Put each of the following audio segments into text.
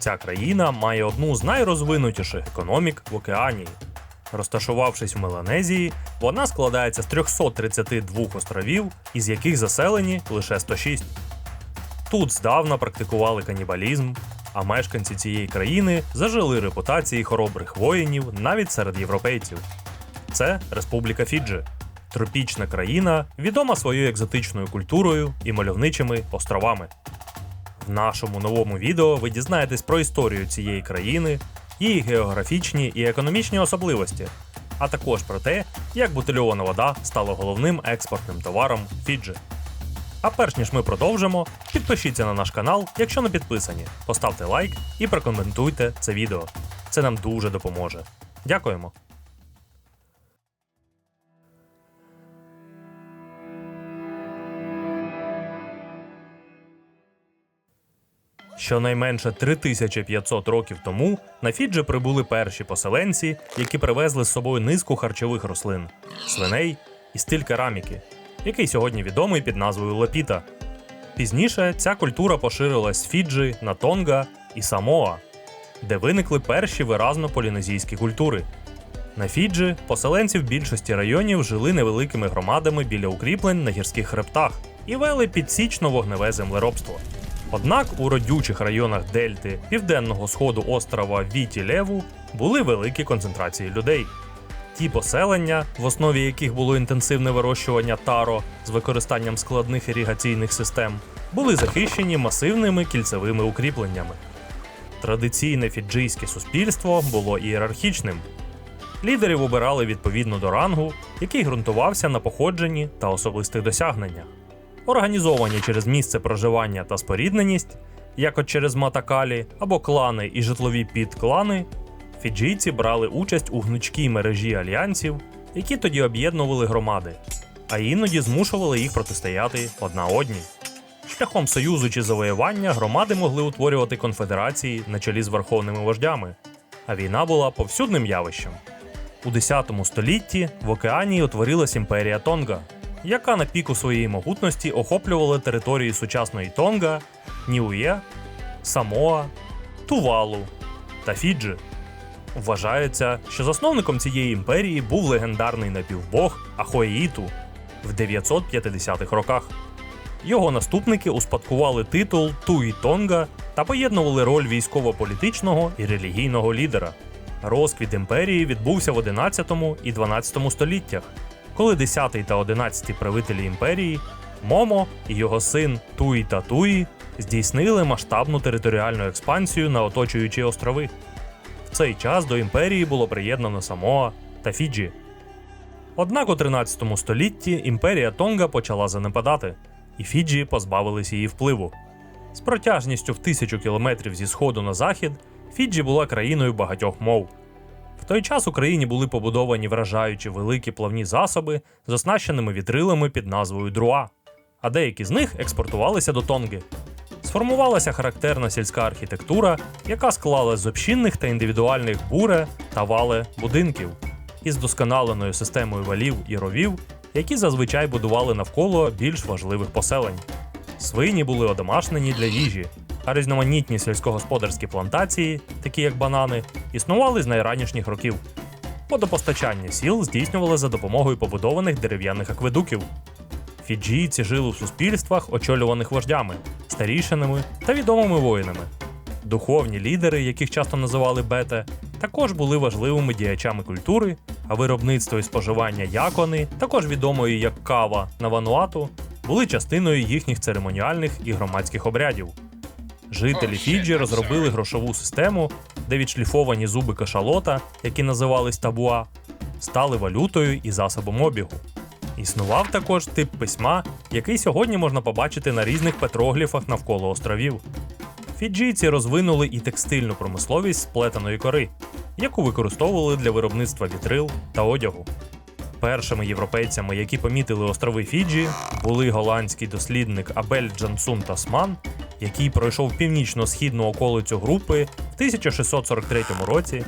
Ця країна має одну з найрозвинутіших економік в океанії. Розташувавшись в Меланезії, вона складається з 332 островів, із яких заселені лише 106. Тут здавна практикували канібалізм, а мешканці цієї країни зажили репутації хоробрих воїнів навіть серед європейців. Це Республіка Фіджи, тропічна країна, відома своєю екзотичною культурою і мальовничими островами. В нашому новому відео ви дізнаєтесь про історію цієї країни, її географічні і економічні особливості, а також про те, як бутильована вода стала головним експортним товаром Фіджи. А перш ніж ми продовжимо, підпишіться на наш канал, якщо не підписані, поставте лайк і прокоментуйте це відео. Це нам дуже допоможе. Дякуємо! Щонайменше 3500 років тому на Фіджі прибули перші поселенці, які привезли з собою низку харчових рослин, свиней і стиль кераміки, який сьогодні відомий під назвою Лепіта. Пізніше ця культура поширилась з Фіджі на Тонга і Самоа, де виникли перші виразно полінезійські культури. На Фіджі поселенці в більшості районів жили невеликими громадами біля укріплень на гірських хребтах і вели підсічно-вогневе землеробство. Однак у родючих районах Дельти південного сходу острова Віті Леву були великі концентрації людей. Ті поселення, в основі яких було інтенсивне вирощування таро з використанням складних іригаційних систем, були захищені масивними кільцевими укріпленнями. Традиційне фіджийське суспільство було ієрархічним. Лідерів обирали відповідно до рангу, який ґрунтувався на походженні та особистих досягненнях. Організовані через місце проживання та спорідненість, як от через матакалі або клани і житлові підклани, фіджійці брали участь у гнучкій мережі альянсів, які тоді об'єднували громади, а іноді змушували їх протистояти одна одній. Шляхом союзу чи завоювання громади могли утворювати конфедерації на чолі з верховними вождями, а війна була повсюдним явищем. У 10 столітті в океанії утворилась імперія Тонга, яка на піку своєї могутності охоплювала території сучасної Тонга, Ніує, Самоа, Тувалу та Фіджи. Вважається, що засновником цієї імперії був легендарний напівбог Ахоеїту в 950-х роках. Його наступники успадкували титул Туї Тонга та поєднували роль військово-політичного і релігійного лідера. Розквіт імперії відбувся в 11 і 12 століттях, коли 10 та 11 правителі імперії Момо і його син Туї та Туї здійснили масштабну територіальну експансію на оточуючі острови. В цей час до імперії було приєднано Самоа та Фіджі. Однак у 13 столітті імперія Тонга почала занепадати, і Фіджі позбавились її впливу. З протяжністю в тисячу кілометрів зі сходу на захід Фіджі була країною багатьох мов. В той час у країні були побудовані вражаючі великі плавні засоби з оснащеними вітрилами під назвою Друа, а деякі з них експортувалися до Тонги. Сформувалася характерна сільська архітектура, яка склалась з общинних та індивідуальних буре та вале будинків із досконаленою системою валів і ровів, які зазвичай будували навколо більш важливих поселень. Свині були одомашнені для їжі, а різноманітні сільськогосподарські плантації, такі як банани, існували з найранішніх років. Водопостачання сіл здійснювали за допомогою побудованих дерев'яних акведуків. Фіджійці жили в суспільствах, очолюваних вождями, старішинами та відомими воїнами. Духовні лідери, яких часто називали бете, також були важливими діячами культури, а виробництво і споживання якони, також відомої як кава на Вануату, були частиною їхніх церемоніальних і громадських обрядів. Жителі Фіджі розробили грошову систему, де відшліфовані зуби кашалота, які називались табуа, стали валютою і засобом обігу. Існував також тип письма, який сьогодні можна побачити на різних петрогліфах навколо островів. Фіджійці розвинули і текстильну промисловість з плетеної кори, яку використовували для виробництва вітрил та одягу. Першими європейцями, які помітили острови Фіджі, були голландський дослідник Абель Джансун Тасман, який пройшов північно-східну околицю групи в 1643 році,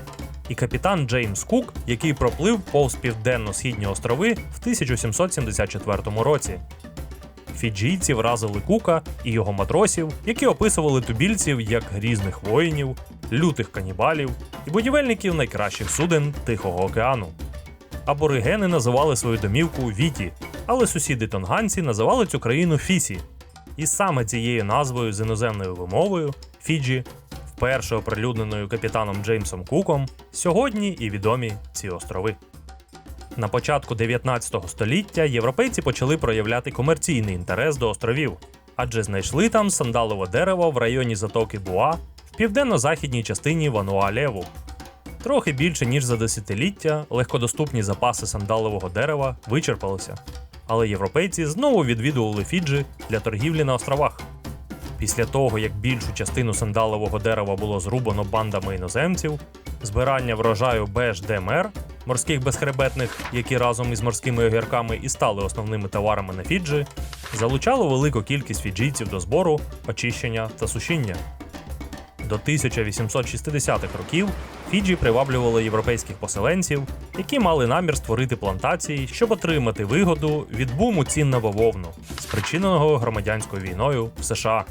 і капітан Джеймс Кук, який проплив повз південно-східні острови в 1774 році. фіджійці вразили Кука і його матросів, які описували тубільців як грізних воїнів, лютих канібалів і будівельників найкращих суден Тихого океану. Аборигени називали свою домівку Віті, але сусіди тонганці називали цю країну Фісі. І саме цією назвою з іноземною вимовою Фіджі, вперше оприлюдненою капітаном Джеймсом Куком, сьогодні і відомі ці острови. На початку 19 століття європейці почали проявляти комерційний інтерес до островів, адже знайшли там сандалове дерево в районі затоки Буа в південно-західній частині Вануа-Леву. Трохи більше ніж за десятиліття легкодоступні запаси сандалового дерева вичерпалися, але європейці знову відвідували Фіджі для торгівлі на островах. Після того, як більшу частину сандалового дерева було зрубано бандами іноземців, збирання врожаю БЖДМР, морських безхребетних, які разом із морськими огірками і стали основними товарами на Фіджі, залучало велику кількість фіджійців до збору, очищення та сушіння. До 1860-х років Фіджі приваблювали європейських поселенців, які мали намір створити плантації, щоб отримати вигоду від буму цін на бавовну, спричиненого громадянською війною в США.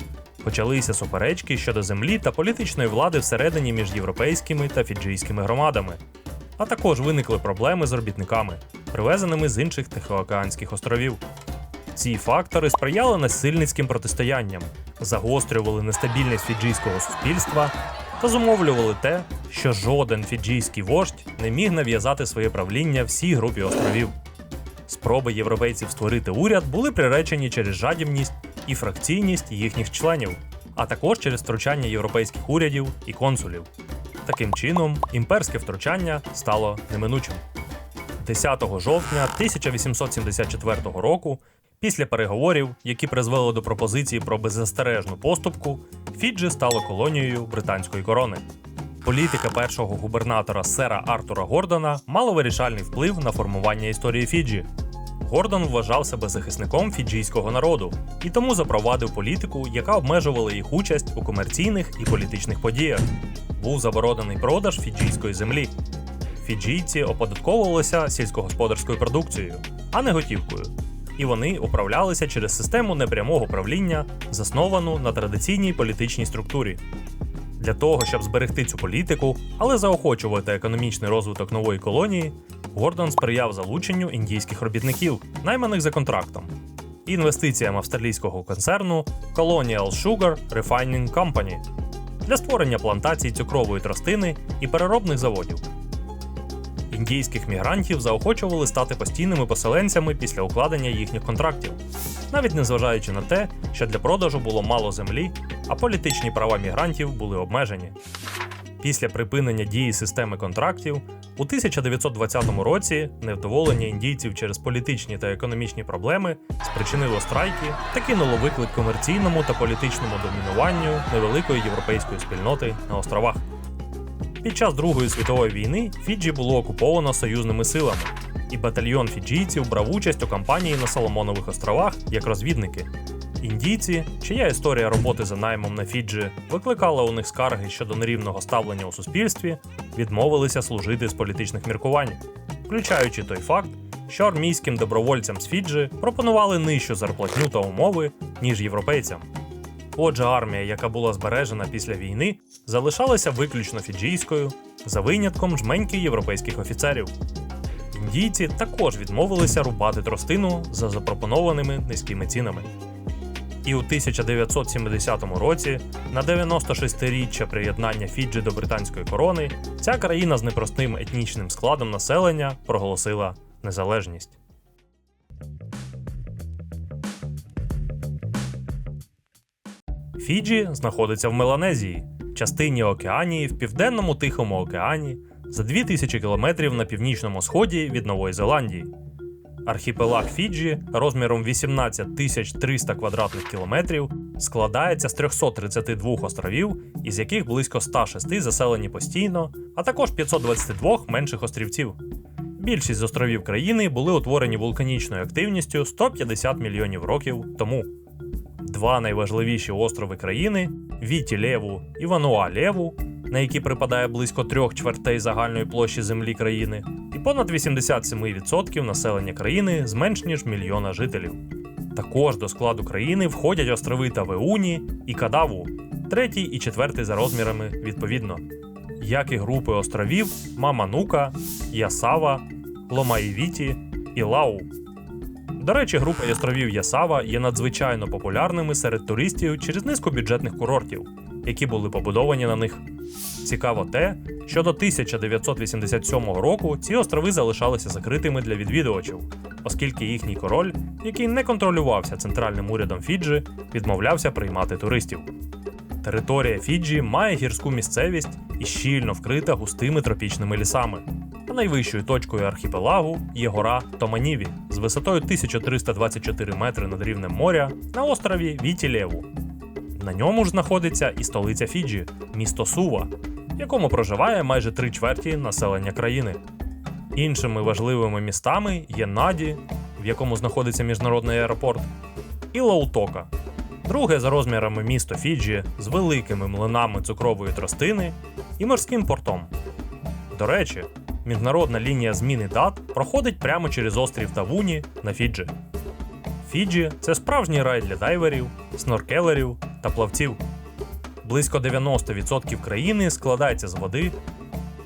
Почалися суперечки щодо землі та політичної влади всередині між європейськими та фіджійськими громадами. А також виникли проблеми з робітниками, привезеними з інших Тихоокеанських островів. Ці фактори сприяли насильницьким протистоянням, загострювали нестабільність фіджійського суспільства та зумовлювали те, що жоден фіджійський вождь не міг нав'язати своє правління всій групі островів. Спроби європейців створити уряд були приречені через жадібність і фракційність їхніх членів, а також через втручання європейських урядів і консулів. Таким чином, імперське втручання стало неминучим. 10 жовтня 1874 року, після переговорів, які призвели до пропозиції про беззастережну поступку, Фіджі стало колонією британської корони. Політика першого губернатора сера Артура Гордона мала вирішальний вплив на формування історії Фіджі. Гордон вважав себе захисником фіджійського народу і тому запровадив політику, яка обмежувала їх участь у комерційних і політичних подіях. Був заборонений продаж фіджійської землі. Фіджійці оподатковувалися сільськогосподарською продукцією, а не готівкою. І вони управлялися через систему непрямого правління, засновану на традиційній політичній структурі. Для того, щоб зберегти цю політику, але заохочувати економічний розвиток нової колонії, Гордон сприяв залученню індійських робітників, найманих за контрактом, інвестиціям австралійського концерну Colonial Sugar Refining Company для створення плантацій цукрової тростини і переробних заводів. Індійських мігрантів заохочували стати постійними поселенцями після укладення їхніх контрактів, навіть незважаючи на те, що для продажу було мало землі, а політичні права мігрантів були обмежені. Після припинення дії системи контрактів у 1920 році невдоволення індійців через політичні та економічні проблеми спричинило страйки та кинуло виклик комерційному та політичному домінуванню невеликої європейської спільноти на островах. Під час Другої світової війни Фіджі було окуповано союзними силами, і батальйон фіджійців брав участь у кампанії на Соломонових островах як розвідники. Індійці, чия історія роботи за наймом на Фіджі викликала у них скарги щодо нерівного ставлення у суспільстві, відмовилися служити з політичних міркувань, включаючи той факт, що армійським добровольцям з Фіджі пропонували нижчу зарплатню та умови, ніж європейцям. Отже, армія, яка була збережена після війни, залишалася виключно фіджійською, за винятком жменьки європейських офіцерів. Індійці також відмовилися рубати тростину за запропонованими низькими цінами. І у 1970 році, на 96-річчя приєднання Фіджі до британської корони, ця країна з непростим етнічним складом населення проголосила незалежність. Фіджі знаходиться в Меланезії, частині Океанії в південному Тихому океані, за 2000 кілометрів на північному сході від Нової Зеландії. Архіпелаг Фіджі розміром 18 тисяч 300 квадратних кілометрів складається з 332 островів, із яких близько 106 заселені постійно, а також 522 менших острівців. Більшість островів країни були утворені вулканічною активністю 150 мільйонів років тому. Два найважливіші острови країни Віті Леву і Вануа Леву, на які припадає близько трьох чвертей загальної площі землі країни, і понад 87% населення країни з менш ніж мільйона жителів. Також до складу країни входять острови Тавеуні і Кадаву, третій і четвертий за розмірами відповідно, як і групи островів Маманука, Ясава, Ломаївіті і Лау. До речі, група островів Ясава є надзвичайно популярними серед туристів через низку бюджетних курортів, які були побудовані на них. Цікаво те, що до 1987 року ці острови залишалися закритими для відвідувачів, оскільки їхній король, який не контролювався центральним урядом Фіджі, відмовлявся приймати туристів. Територія Фіджі має гірську місцевість і щільно вкрита густими тропічними лісами. Найвищою точкою архіпелагу є гора Томаніві з висотою 1324 метри над рівнем моря на острові Вітілєву. На ньому ж знаходиться і столиця Фіджі, місто Сува, в якому проживає майже три чверті населення країни. Іншими важливими містами є Наді, в якому знаходиться міжнародний аеропорт, і Лаутока, друге за розмірами місто Фіджі з великими млинами цукрової тростини і морським портом. До речі, міжнародна лінія зміни дат проходить прямо через острів Тавуні на Фіджі. Фіджі це справжній рай для дайверів, сноркелерів та плавців. Близько 90% країни складається з води,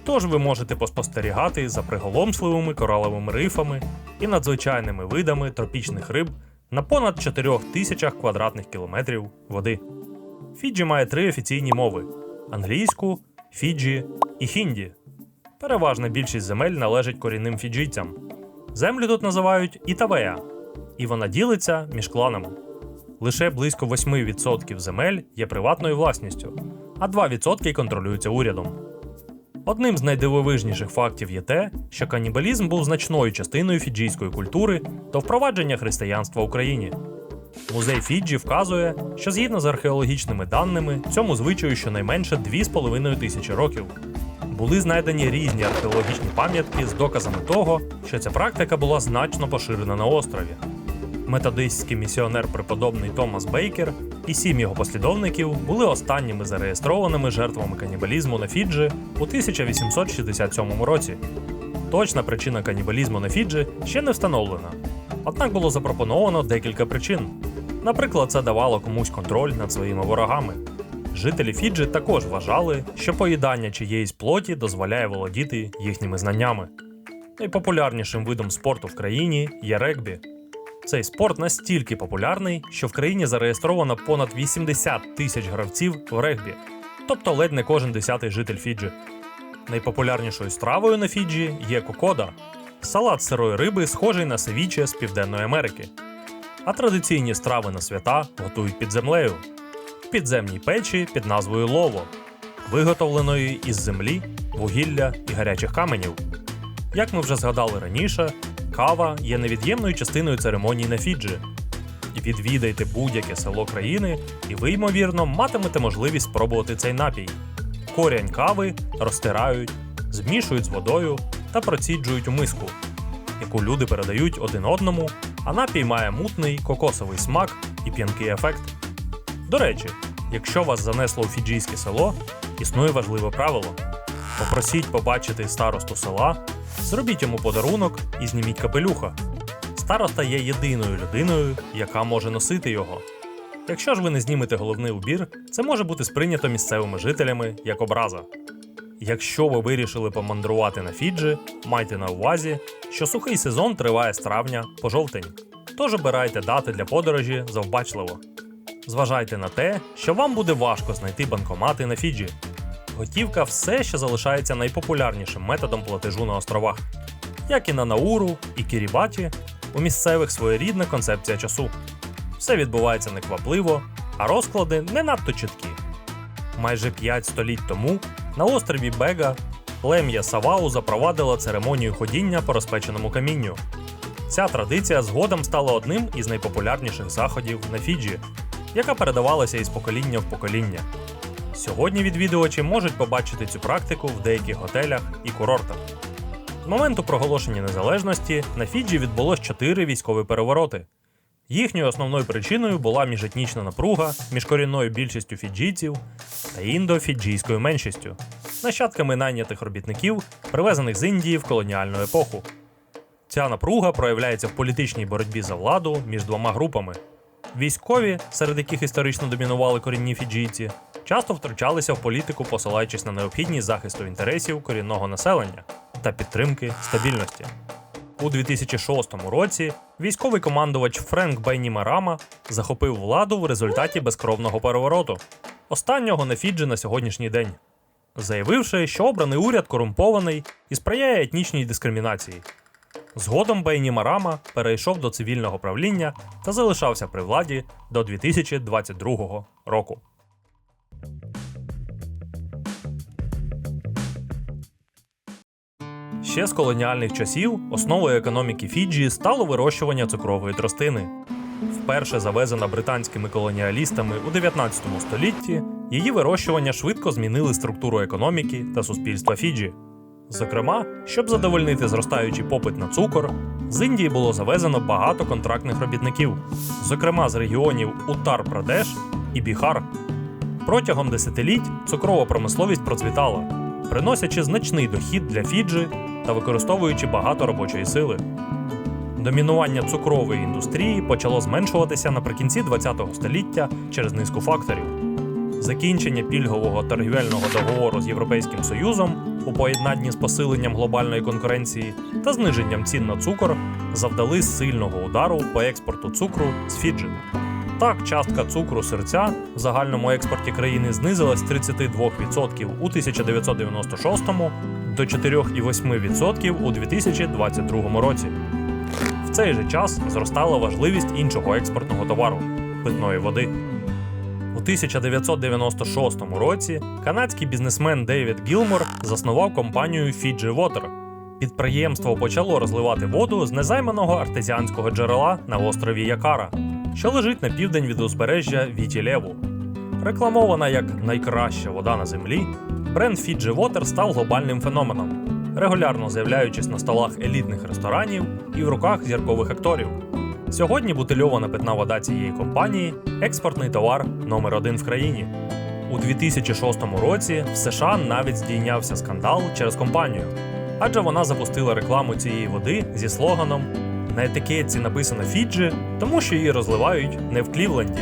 тож ви можете поспостерігати за приголомшливими кораловими рифами і надзвичайними видами тропічних риб на понад 4 тисячах квадратних кілометрів води. Фіджі має три офіційні мови: англійську, фіджі і хінді. Переважна більшість земель належить корінним фіджійцям. Землю тут називають Ітавея, і вона ділиться між кланами. Лише близько 8% земель є приватною власністю, а 2% контролюються урядом. Одним з найдивовижніших фактів є те, що канібалізм був значною частиною фіджійської культури до впровадження християнства в Україні. Музей Фіджі вказує, що згідно з археологічними даними, цьому звичаю щонайменше 2,5 тисячі років. Були знайдені різні археологічні пам'ятки з доказами того, що ця практика була значно поширена на острові. Методистський місіонер преподобний Томас Бейкер і сім його послідовників були останніми зареєстрованими жертвами канібалізму на Фіджі у 1867 році. Точна причина канібалізму на Фіджі ще не встановлена. Однак було запропоновано декілька причин. Наприклад, це давало комусь контроль над своїми ворогами. Жителі Фіджі також вважали, що поїдання чиєїсь плоті дозволяє володіти їхніми знаннями. Найпопулярнішим видом спорту в країні є регбі. Цей спорт настільки популярний, що в країні зареєстровано понад 80 тисяч гравців в регбі, тобто ледь не кожен десятий житель Фіджі. Найпопулярнішою стравою на Фіджі є кокода салат сирої риби, схожий на севіче з Південної Америки. А традиційні страви на свята готують під землею в підземній печі під назвою лово, виготовленої із землі, вугілля і гарячих каменів. Як ми вже згадали раніше, кава є невід'ємною частиною церемонії на Фіджі. Відвідайте будь-яке село країни, і ви, ймовірно, матимете можливість спробувати цей напій. Корінь кави розтирають, змішують з водою та проціджують у миску, яку люди передають один одному, а напій має мутний кокосовий смак і п'янкий ефект. До речі, якщо вас занесло у фіджійське село, існує важливе правило: попросіть побачити старосту села, зробіть йому подарунок і зніміть капелюха. Староста є єдиною людиною, яка може носити його. Якщо ж ви не знімете головний убір, це може бути сприйнято місцевими жителями як образа. Якщо ви вирішили помандрувати на Фіджі, майте на увазі, що сухий сезон триває з травня по жовтень. Тож обирайте дати для подорожі завбачливо. Зважайте на те, що вам буде важко знайти банкомати на Фіджі. Готівка все ще залишається найпопулярнішим методом платежу на островах. Як і на Науру і Кірібаті, у місцевих своєрідна концепція часу. Все відбувається неквапливо, а розклади не надто чіткі. Майже 5 століть тому на острові Бега плем'я Савау запровадило церемонію ходіння по розпеченому камінню. Ця традиція згодом стала одним із найпопулярніших заходів на Фіджі, яка передавалася із покоління в покоління. Сьогодні відвідувачі можуть побачити цю практику в деяких готелях і курортах. З моменту проголошення незалежності на Фіджі відбулось чотири військові перевороти. Їхньою основною причиною була міжетнічна напруга між корінною більшістю фіджійців та індо-фіджійською меншістю, нащадками найнятих робітників, привезених з Індії в колоніальну епоху. Ця напруга проявляється в політичній боротьбі за владу між двома групами. Військові, серед яких історично домінували корінні фіджійці, часто втручалися в політику, посилаючись на необхідність захисту інтересів корінного населення та підтримки стабільності. У 2006 році військовий командувач Френк Байнімарама захопив владу в результаті безкровного перевороту, останнього на Фіджі на сьогоднішній день, заявивши, що обраний уряд корумпований і сприяє етнічній дискримінації. Згодом Байнімарама перейшов до цивільного правління та залишався при владі до 2022 року. Ще з колоніальних часів основою економіки Фіджі стало вирощування цукрової тростини. Вперше завезена британськими колоніалістами у 19 столітті, її вирощування швидко змінили структуру економіки та суспільства Фіджі. Зокрема, щоб задовольнити зростаючий попит на цукор, з Індії було завезено багато контрактних робітників, зокрема з регіонів Уттар-Прадеш і Біхар. Протягом десятиліть цукрова промисловість процвітала, приносячи значний дохід для Фіджі та використовуючи багато робочої сили. Домінування цукрової індустрії почало зменшуватися наприкінці ХХ століття через низку факторів. Закінчення пільгового торгівельного договору з Європейським Союзом у поєднанні з посиленням глобальної конкуренції та зниженням цін на цукор завдали сильного удару по експорту цукру з Фіджі. Так, частка цукру серця в загальному експорті країни знизилась з 32% у 1996 до 4,8% у 2022 році. В цей же час зростала важливість іншого експортного товару питної води. У 1996 році канадський бізнесмен Дейвід Гілмор заснував компанію Fiji Water. Підприємство почало розливати воду з незайманого артезіанського джерела на острові Якара, що лежить на південь від узбережжя Вітілеву. Рекламована як найкраща вода на землі, бренд Fiji Water став глобальним феноменом, регулярно з'являючись на столах елітних ресторанів і в руках зіркових акторів. Сьогодні бутильована питна вода цієї компанії експортний товар номер один в країні. У 2006 році в США навіть здійнявся скандал через компанію, адже вона запустила рекламу цієї води зі слоганом На етикетці написано Фіджі, тому що її розливають не в Клівленді.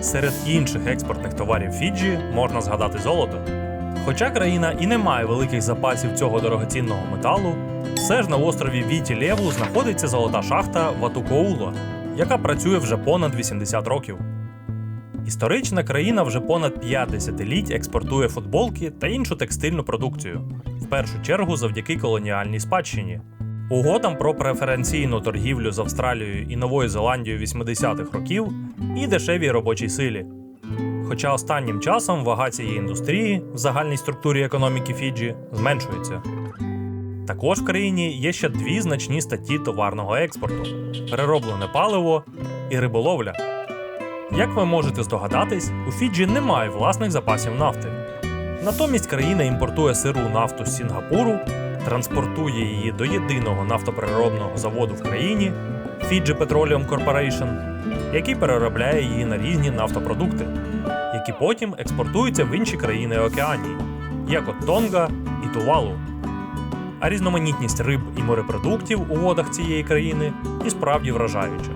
Серед інших експортних товарів Фіджі можна згадати золото. Хоча країна і не має великих запасів цього дорогоцінного металу, все ж на острові Віті Леву знаходиться золота шахта Ватукоуло, яка працює вже понад 80 років. Історична країна вже понад 5 десятиліть експортує футболки та іншу текстильну продукцію, в першу чергу завдяки колоніальній спадщині. Угодам про преференційну торгівлю з Австралією і Новою Зеландією 80-х років і дешевій робочій силі. Хоча останнім часом вага цієї індустрії в загальній структурі економіки Фіджі зменшується. Також в країні є ще дві значні статті товарного експорту: перероблене паливо і риболовля. Як ви можете здогадатись, у Фіджі немає власних запасів нафти. Натомість країна імпортує сиру нафту з Сінгапуру, транспортує її до єдиного нафтопереробного заводу в країні Fiji Petroleum Corporation, який переробляє її на різні нафтопродукти, які потім експортуються в інші країни Океанії, як от Тонга і Тувалу. А різноманітність риб і морепродуктів у водах цієї країни і справді вражаюча.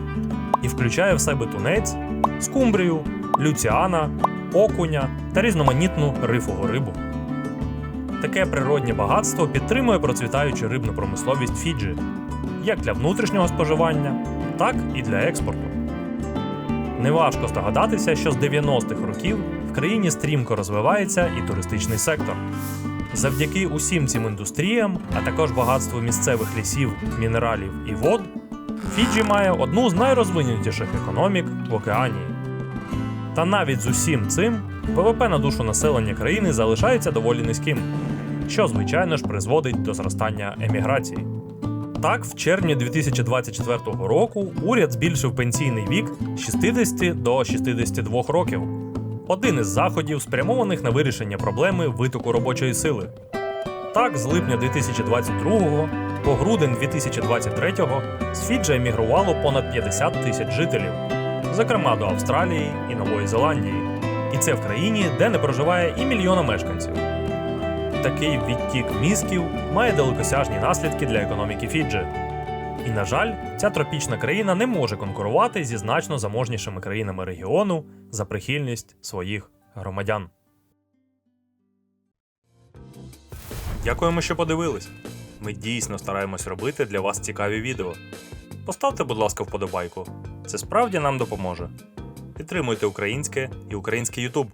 І включає в себе тунець, скумбрію, люціана, окуня та різноманітну рифову рибу. Таке природнє багатство підтримує процвітаючу рибну промисловість Фіджі як для внутрішнього споживання, так і для експорту. Неважко здогадатися, що з 90-х років в країні стрімко розвивається і туристичний сектор. Завдяки усім цим індустріям, а також багатству місцевих лісів, мінералів і вод, Фіджі має одну з найрозвинутіших економік в океанії. Та навіть з усім цим ВВП на душу населення країни залишається доволі низьким, що, звичайно ж, призводить до зростання еміграції. Так, в червні 2024 року уряд збільшив пенсійний вік з 60 до 62 років. Один із заходів, спрямованих на вирішення проблеми витоку робочої сили. Так, з липня 2022 по грудень 2023 з Фіджі емігрувало понад 50 тисяч жителів, зокрема до Австралії і Нової Зеландії. І це в країні, де не проживає і мільйона мешканців. Такий відтік мізків має далекосяжні наслідки для економіки Фіджі. І, на жаль, ця тропічна країна не може конкурувати зі значно заможнішими країнами регіону за прихильність своїх громадян. Дякуємо, що подивились. Ми дійсно стараємось робити для вас цікаві відео. Поставте, будь ласка, вподобайку. Це справді нам допоможе. Підтримуйте українське і український Ютуб.